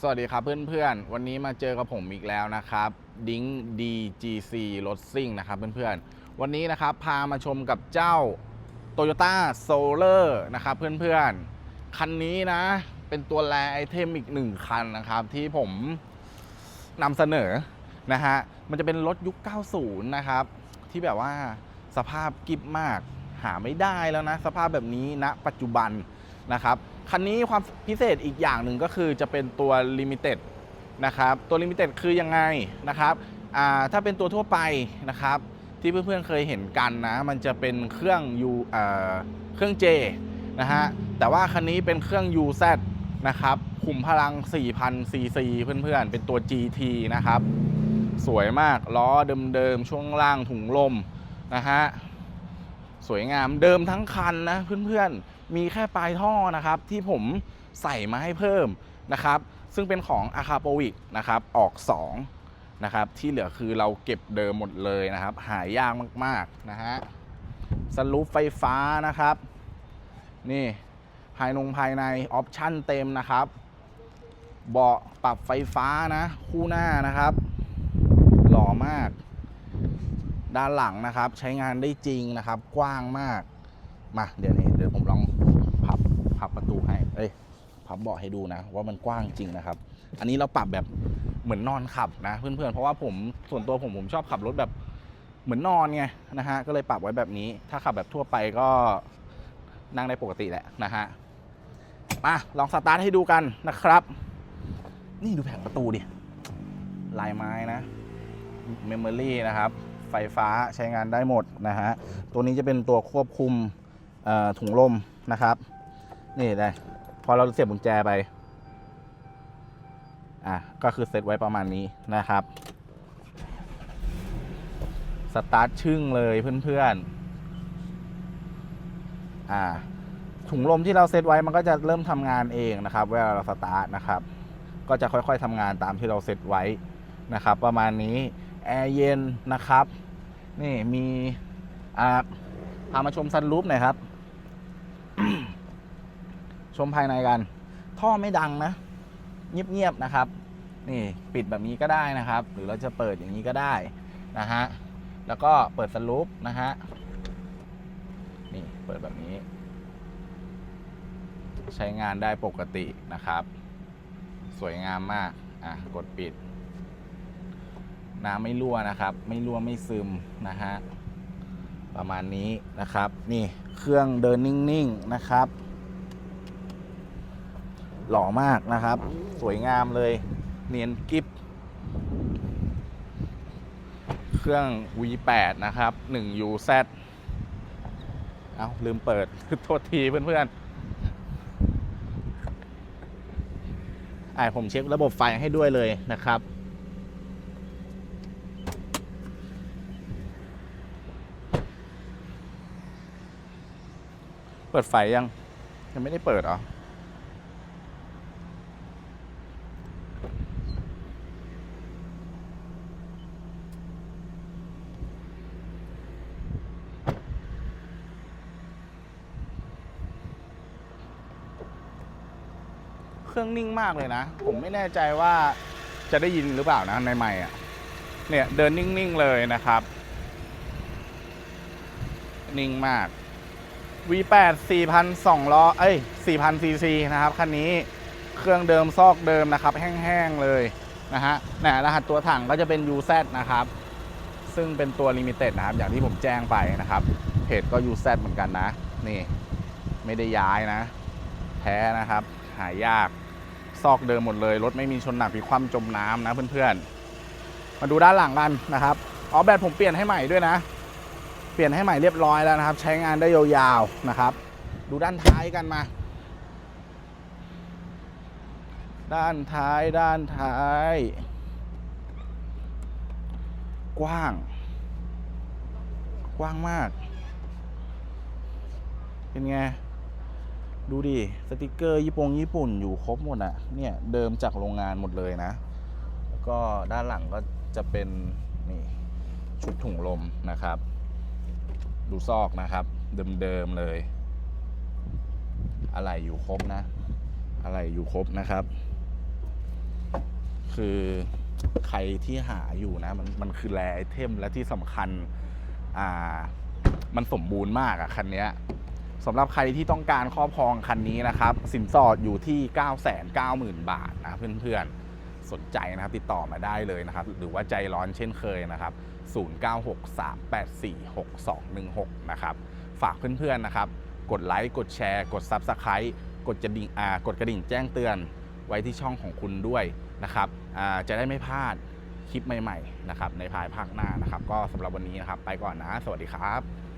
สวัสดีครับเพื่อนๆ วันนี้มาเจอกับผมอีกแล้วนะครับดิ้ง DGC รถซิ่งนะครับเพื่อนๆ วันนี้นะครับพามาชมกับเจ้า Toyota Solar นะครับเพื่อนๆ คันนี้นะเป็นตัวแรไอเทมอีกหนึ่งคันนะครับที่ผมนำเสนอนะฮะมันจะเป็นรถยุค 90 นะครับ ที่แบบว่าสภาพกิบมากหาไม่ได้แล้วนะ สภาพแบบนี้ณปัจจุบัน นะครับคันนี้ความพิเศษอีกอย่างหนึ่งก็คือจะเป็นตัว Limited นะครับตัว Limited คือยังไงนะครับถ้าเป็นตัวทั่วไปนะครับที่เพื่อนๆเคยเห็นกันนะ มันจะเป็นเครื่อง U เอ่อเครื่อง J นะฮะแต่ว่าคันนี้เป็นเครื่อง UZ นะครับขุมพลัง 4,000 cc เพื่อนๆ เป็นตัว GT นะครับ สวยมากล้อเดิมๆ ช่วงล่างถุงลมนะฮะ สวยงามเดิมทั้งคันนะเพื่อนๆ มีแค่ปลายท่อนะครับ ที่ผมใส่มาให้เพิ่มนะครับ ซึ่งเป็นของอาคาโปวิกนะครับออก2นะครับที่เหลือคือเราเก็บเดิมหมดเลยนะครับ หายากมากๆนะฮะสลูปไฟฟ้านะครับ นี่ภายนงภายในออปชั่นเต็มนะครับ เบาะปรับไฟฟ้านะ คู่หน้านะครับ หล่อมาก ด้านหลังนะครับ ใช้งานได้จริงนะครับ กว้างมากมาเดี๋ยวนี้เดี๋ยวผมลองพับพับประตูให้เอ้ยพับเบาะให้ดูนะ ว่ามันกว้างจริงนะครับ อันนี้เราปรับแบบเหมือนนอนขับนะ เพื่อนๆเพราะว่าผมส่วนตัวผมผมชอบขับรถแบบเหมือนนอนไงนะฮะก็เลยปรับไว้แบบนี้ ถ้าขับแบบทั่วไปก็นั่งได้ปกติแหละนะฮะมาลองสตาร์ทให้ดูกันนะครับ นี่ดูแผงประตูดิลายไม้นะเมมโมรี่นะครับ ไฟฟ้าใช้งานได้หมดนะฮะ ตัวนี้จะเป็นตัวควบคุมถุงลมนะครับ นี่เลยพอเราเสียบกุญแจไปอะก็คือเซตไว้ประมาณนี้นะครับสตาร์ทชึ่งเลยเพื่อนๆอ่าถุงลมที่เราเซตไว้มันก็จะเริ่มทำงานเองนะครับ เวลาเราสตาร์ทนะครับ ก็จะค่อยๆทำงานตามที่เราเซตไว้นะครับ ประมาณนี้ แอร์เย็นนะครับ นี่มีอ่าพามาชมซันรูปหน่อยครับ ชมภายในกัน ท่อไม่ดังนะ เงียบๆนะครับ นี่ปิดแบบนี้ก็ได้นะครับ หรือเราจะเปิดอย่างนี้ก็ได้นะฮะ แล้วก็เปิดสลูปนะฮะ นี่เปิดแบบนี้ ใช้งานได้ปกตินะครับ สวยงามมาก อะ กดปิด น้ำไม่รั่วนะครับ ไม่รั่วไม่ซึมนะฮะประมาณนี้นะครับ นี่เครื่องเดินนิ่งๆนะครับ หล่อมากนะครับ สวยงามเลย เนียนกิฟเครื่อง V8 นะครับ 1 UZ เอาลืมเปิด โทษทีเพื่อนๆไอผมเช็คระบบไฟให้ด้วยเลยนะครับ เปิดไฟยัง ยังไม่ได้เปิดเหรอเครื่องนิ่งมากเลยนะ ผมไม่แน่ใจว่าจะได้ยินหรือเปล่านะในไมค์อะ เนี่ยเดินนิ่ง ๆ เลยนะครับ นิ่งมาก V8 4,200ล้อเอ้ย4,000 cc นะครับคันนี้เครื่องเดิมซอกเดิมนะครับ แห้งๆเลยนะฮะนี่ยรหัสตัวถังก็จะเป็น UZ นะครับ ซึ่งเป็นตัว Limited นะครับ อย่างที่ผมแจ้งไปนะครับ เพจก็ UZ เหมือนกันนะ นี่ ไม่ได้ย้ายนะ แท้นะครับ หายากซอกเดิมหมดเลย รถไม่มีชนหนักพิความจมน้ำนะเพื่อนๆ มาดูด้านหลังกันนะครับ อ๋อแบตผมเปลี่ยนให้ใหม่ด้วยนะ ปลี่ยนให้ใหม่เรียบร้อยแล้วนะครับ ใช้งานได้ยาวๆนะครับ ดูด้านท้ายกันมา ด้านท้ายด้านท้าย กว้าง กว้างมาก เป็นไง ดูดิ สติกเกอร์ญี่ปุ่งญี่ปุ่นอยู่ครบหมดอะเนี่ยเดิมจากโรงงานหมดเลยนะ แล้วก็ด้านหลังก็จะเป็นนี่ชุดถุงลมนะครับ ดูซอกนะครับ เดิมๆเลย อะไรอยู่ครบนะ อะไรอยู่ครบนะครับ คือใครที่หาอยู่นะ มันมันคือแรไอเทมและที่สำคัญ อ่า มันสมบูรณ์มากอะคันนี้สำหรับใครที่ต้องการครอบครองคันนี้นะครับ สินสอดอยู่ที่ 990,000 บาทนะเพื่อนๆ สนใจนะครับติดต่อมาได้เลยนะครับ หรือว่าใจร้อนเช่นเคยนะครับ 0963846216 นะครับ ฝากเพื่อนๆนะครับ กดไลค์ กดแชร์ กด Subscribe กดกระดิ่งอากดกระดิ่งแจ้งเตือนไว้ที่ช่องของคุณด้วยนะครับจะได้ไม่พลาดคลิปใหม่ๆนะครับในภายภาคหน้านะครับ ก็สำหรับวันนี้นะครับ ไปก่อนนะ สวัสดีครับ